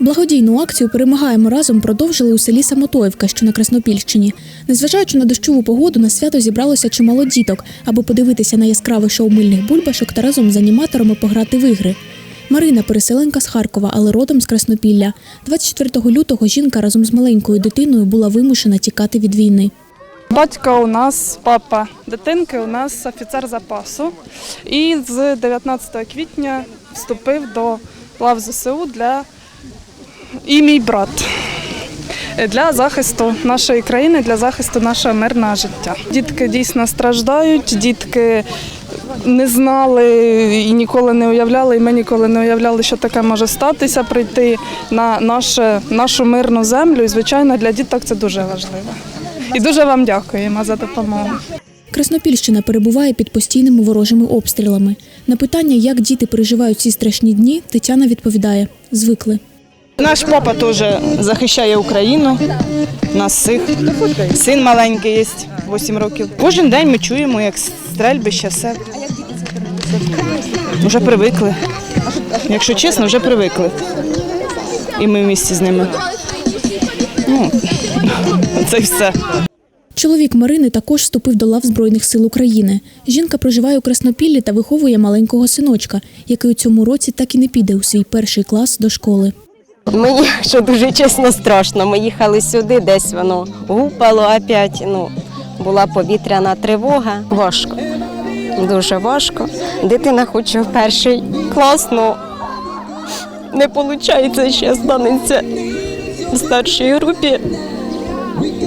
Благодійну акцію Перемагаємо разом продовжили у селі Самотоївка, що на Краснопільщині. Незважаючи на дощову погоду, на свято зібралося чимало діток, аби подивитися на яскраве шоу мильних бульбашок та разом з аніматорами пограти в ігри. Марина переселенка з Харкова, але родом з Краснопілля. 24 лютого жінка разом з маленькою дитиною була вимушена тікати від війни. Батько у нас, папа дитинки, у нас офіцер запасу. І з 19 квітня вступив до лав ЗСУ для і мій брат для захисту нашої країни, для захисту нашого мирного життя. Дітки дійсно страждають, дітки не знали і ніколи не уявляли, і ми ніколи не уявляли, що таке може статися, прийти на наше, нашу мирну землю. І, звичайно, для діток це дуже важливо. І дуже вам дякуємо за допомогу. Краснопільщина перебуває під постійними ворожими обстрілами. На питання, як діти переживають ці страшні дні, Тетяна відповідає: звикли. Наш папа теж захищає Україну, нас всіх. Син маленький є, 8 років. Кожен день ми чуємо, як стрельбище, все. Вже привикли. Якщо чесно, вже привикли. І ми в місті з ними. Ну, це все. Чоловік Марини також вступив до лав Збройних сил України. Жінка проживає у Краснопіллі та виховує маленького синочка, який у цьому році так і не піде у свій перший клас до школи. Мені, що дуже чесно, страшно. Ми їхали сюди, десь воно гупало опять. Ну, була повітряна тривога. Важко. Дуже важко. Дитина хоче в перший клас, але не виходить, ще станеться в старшій групі.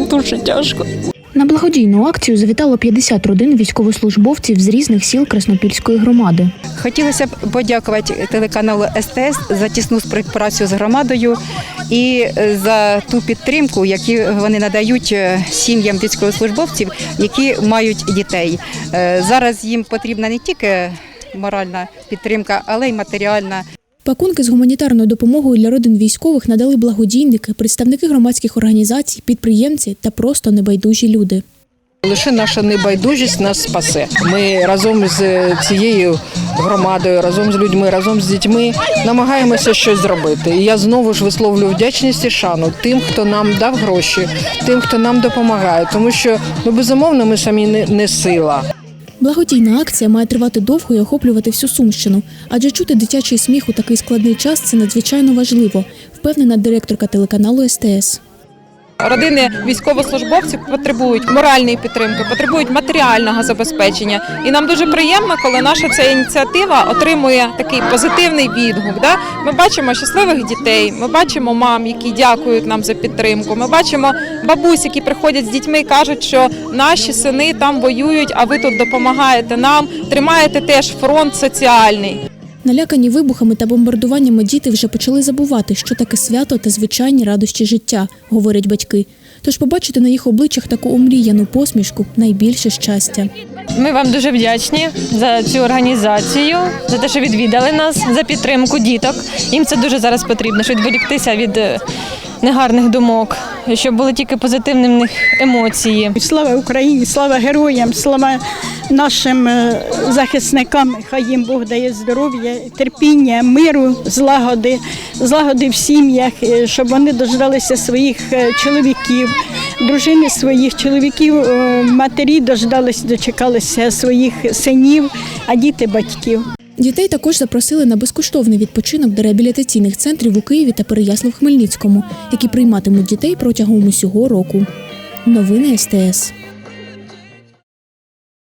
Дуже тяжко. На благодійну акцію завітало 50 родин військовослужбовців з різних сіл Краснопільської громади. Хотілося б подякувати телеканалу СТС за тісну співпрацю з громадою і за ту підтримку, яку вони надають е, сім'ям військовослужбовців, які мають дітей. Е, Зараз їм потрібна не тільки моральна підтримка, але й матеріальна. Пакунки з гуманітарною допомогою для родин військових надали благодійники, представники громадських організацій, підприємці та просто небайдужі люди. Лише наша небайдужість нас спасе. Ми разом з цією громадою, разом з людьми, разом з дітьми намагаємося щось зробити. І я знову ж висловлюю вдячність і шану тим, хто нам дав гроші, тим, хто нам допомагає, тому що ну безумовно ми самі не, не сила. Благодійна акція має тривати довго і охоплювати всю Сумщину, адже чути дитячий сміх у такий складний час це надзвичайно важливо, впевнена директорка телеканалу СТС. Родини військовослужбовців потребують моральної підтримки, потребують матеріального забезпечення. І нам дуже приємно, коли наша ця ініціатива отримує такий позитивний відгук. Да? Ми бачимо щасливих дітей, ми бачимо мам, які дякують нам за підтримку. Ми бачимо бабусь, які приходять з дітьми і кажуть, що наші сини там воюють, а ви тут допомагаєте нам, тримаєте теж фронт соціальний. Налякані вибухами та бомбардуваннями діти вже почали забувати, що таке свято та звичайні радощі життя, говорять батьки. Тож побачити на їх обличчях таку омріяну посмішку найбільше щастя. Ми вам дуже вдячні за цю організацію, за те, що відвідали нас, за підтримку діток. Їм це дуже зараз потрібно, щоб відволіктися від е, негарних думок, щоб були тільки позитивні в них емоції. Слава Україні, слава героям, слава нашим е, захисникам. Хай їм Бог дає здоров'я, терпіння, миру, злагоди, злагоди в сім'ях, е, щоб вони дождалися своїх е, чоловіків, дружини своїх чоловіків, матері дождалися, дочекалися своїх синів, а діти батьків. Дітей також запросили на безкоштовний відпочинок до реабілітаційних центрів у Києві та Переяслав-Хмельницькому, які прийматимуть дітей протягом усього року. Новини СТС.